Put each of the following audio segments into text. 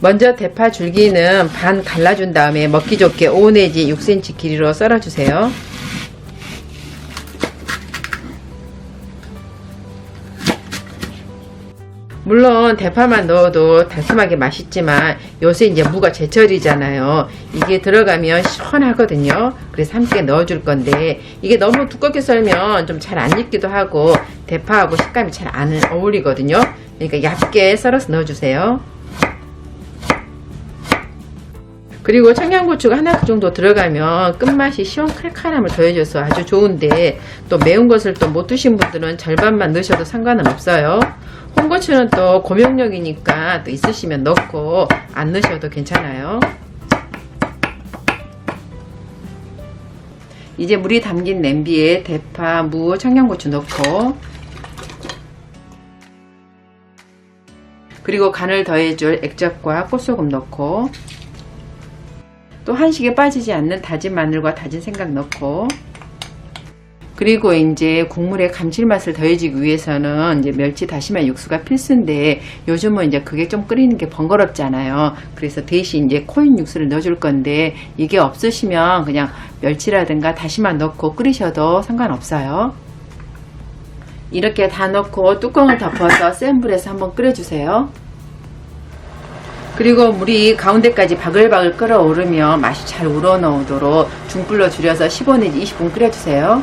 먼저 대파 줄기는 반 갈라준 다음에 먹기 좋게 5 내지 6cm 길이로 썰어주세요. 물론 대파만 넣어도 달콤하게 맛있지만 요새 이제 무가 제철이잖아요. 이게 들어가면 시원하거든요. 그래서 함께 넣어줄 건데 이게 너무 두껍게 썰면 좀 잘 안 익기도 하고 대파하고 식감이 잘 안 어울리거든요. 그러니까 얇게 썰어서 넣어주세요. 그리고 청양고추가 하나 정도 들어가면 끝맛이 시원 칼칼함을 더해줘서 아주 좋은데 또 매운 것을 또 못 드신 분들은 절반만 넣으셔도 상관은 없어요. 홍고추는 또 고명력이니까 또 있으시면 넣고 안 넣으셔도 괜찮아요. 이제 물이 담긴 냄비에 대파, 무, 청양고추 넣고 그리고 간을 더해줄 액젓과 꽃소금 넣고 또 한식에 빠지지 않는 다진 마늘과 다진 생강 넣고 그리고 이제 국물의 감칠맛을 더해주기 위해서는 이제 멸치 다시마 육수가 필수인데 요즘은 이제 그게 좀 끓이는 게 번거롭잖아요. 그래서 대신 이제 코인 육수를 넣어줄 건데 이게 없으시면 그냥 멸치라든가 다시마 넣고 끓이셔도 상관없어요. 이렇게 다 넣고 뚜껑을 덮어서 센 불에서 한번 끓여주세요. 그리고 물이 가운데까지 바글바글 끓어오르면 맛이 잘 우러나오도록 중불로 줄여서 15 내지 20분 끓여주세요.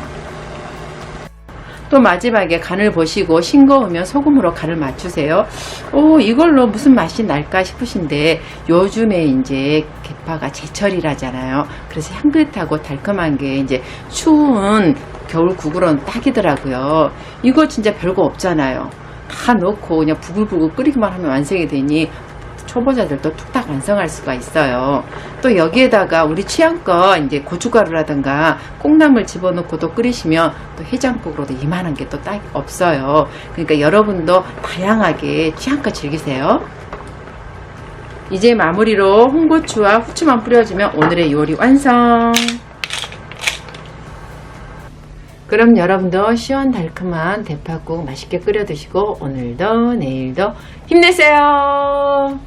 또 마지막에 간을 보시고 싱거우면 소금으로 간을 맞추세요. 오, 이걸로 무슨 맛이 날까 싶으신데 요즘에 이제 개파가 제철이라잖아요. 그래서 향긋하고 달콤한 게 이제 추운 겨울 국으로는 딱이더라고요. 이거 진짜 별거 없잖아요. 다 넣고 그냥 부글부글 끓이기만 하면 완성이 되니 초보자들도 뚝딱 완성할 수가 있어요. 또 여기에다가 우리 취향껏 이제 고춧가루라든가 콩나물 집어넣고도 끓이시면 또 해장국으로도 이만한 게 또 딱 없어요. 그러니까 여러분도 다양하게 취향껏 즐기세요. 이제 마무리로 홍고추와 후추만 뿌려주면 오늘의 요리 완성! 그럼 여러분도 시원달콤한 대파국 맛있게 끓여 드시고 오늘도 내일도 힘내세요!